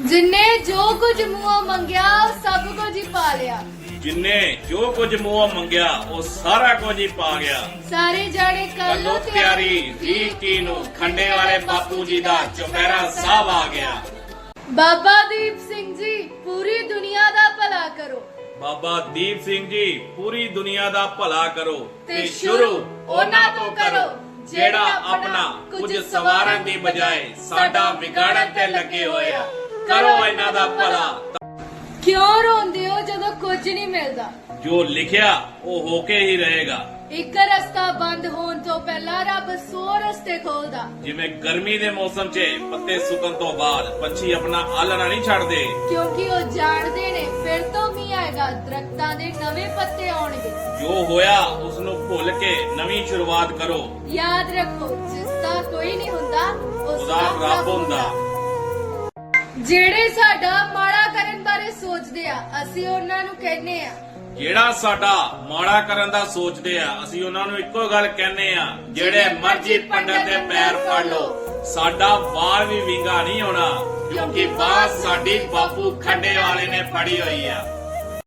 ਜਿਨੇ ਜੋ ਕੁਝ ਮੂੰਹੋਂ ਮੰਗਿਆ ਸਭ ਕੁਝ ਹੀ ਪਾ ਲਿਆ। ਜਿਨੇ ਜੋ ਕੁਝ ਮੂੰਹੋਂ ਮੰਗਿਆ ਉਹ ਸਾਰਾ ਕੁਝ ਹੀ ਪਾ ਗਿਆ। ਸਾਰੇ ਜਾਣੇ ਕਰ ਲੋ ਤਿਆਰੀ 20 ਕੀ ਨੂੰ ਖੰਡੇ ਵਾਲੇ ਬਾਪੂ ਜੀ ਦਾ ਚੁਪਹਿਰਾ ਸਾਹਿਬ ਆ ਗਿਆ। ਬਾਬਾ ਦੀਪ ਸਿੰਘ ਜੀ ਪੂਰੀ ਦੁਨੀਆ ਦਾ ਭਲਾ ਕਰੋ। ਬਾਬਾ ਦੀਪ ਸਿੰਘ ਜੀ ਪੂਰੀ ਦੁਨੀਆ ਦਾ ਭਲਾ ਕਰੋ ਤੇ ਸ਼ੁਰੂ ਉਹਨਾਂ ਤੋਂ ਕਰੋ, ਜਿਹੜਾ ਆਪਣਾ ਕੁਝ ਸਵਾਰਨ ਦੀ ਬਜਾਏ ਸਾਡਾ ਵਿਗਾੜਨ ਤੇ ਲੱਗੇ ਹੋਏ ਆ। ਕਰੋ ਇਹਨਾਂ ਦਾ ਭਲਾ। ਕਿਉਂ ਰੋਂਦੇ ਹੋ ਜਦੋਂ ਕੁਝ ਨਹੀਂ ਮਿਲਦਾ? ਜੋ ਲਿਖਿਆ ਉਹ ਹੋ ਕੇ ਹੀ ਰਹੇਗਾ। ਇੱਕ ਰਸਤਾ ਬੰਦ ਹੋਣ ਤੋਂ ਪਹਿਲਾਂ ਰੱਬ 100 ਰਸਤੇ ਖੋਲਦਾ। ਜਿਵੇਂ ਗਰਮੀ ਦੇ ਮੌਸਮ 'ਚ ਪੱਤੇ ਸੁੱਕਣ ਤੋਂ ਬਾਅਦ ਪੰਛੀ ਆਪਣਾ ਆਲਣਾ ਨਹੀਂ ਛੱਡਦੇ। ਕਿਉਂਕਿ ਉਹ ਜਾਣਦੇ ਨੇ ਫਿਰ ਤੋਂ ਮੀਂਹ ਆਏਗਾ ਦਰਖਤਾਂ ਦੇ ਨਵੇਂ ਪੱਤੇ ਆਉਣਗੇ। ਜੋ ਹੋਇਆ ਉਸ ਨੂੰ ਭੁੱਲ ਕੇ ਨਵੀਂ ਸ਼ੁਰੂਆਤ ਕਰੋ। ਯਾਦ ਰੱਖੋ ਜਿਸ ਦਾ ਕੋਈ ਨਹੀਂ ਹੁੰਦਾ ਉਸ ਉਹਦਾ ਰੱਬ ਹੁੰਦਾ। ਜਿਹੜੇ ਸਾਡਾ ਮਾੜਾ ਕਰਨ ਬਾਰੇ ਸੋਚਦੇ ਆ ਅਸੀਂ ਉਹਨਾਂ ਨੂੰ ਕਹਿੰਦੇ ਆ। ਜਿਹੜਾ ਸਾਡਾ ਮਾੜਾ ਕਰਨ ਦਾ ਸੋਚਦੇ ਆ ਅਸੀਂ ਉਹਨਾਂ ਨੂੰ ਇੱਕੋ ਗੱਲ ਕਹਿੰਦੇ ਆ ਜਿਹੜੇ ਮਰਜ਼ੀ ਪੰਡਤ ਦੇ ਪੈਰ ਫੜ ਲਓ। ਸਾਡਾ ਵਾਲ ਵੀ ਵਿੰਗਾ ਨਹੀਂ ਹੋਣਾ ਕਿਉਂਕਿ ਬਾਹ ਸਾਡੀ ਬਾਪੂ ਖੰਡੇ ਵਾਲੇ ਨੇ ਫੜੀ ਹੋਈ ਆ।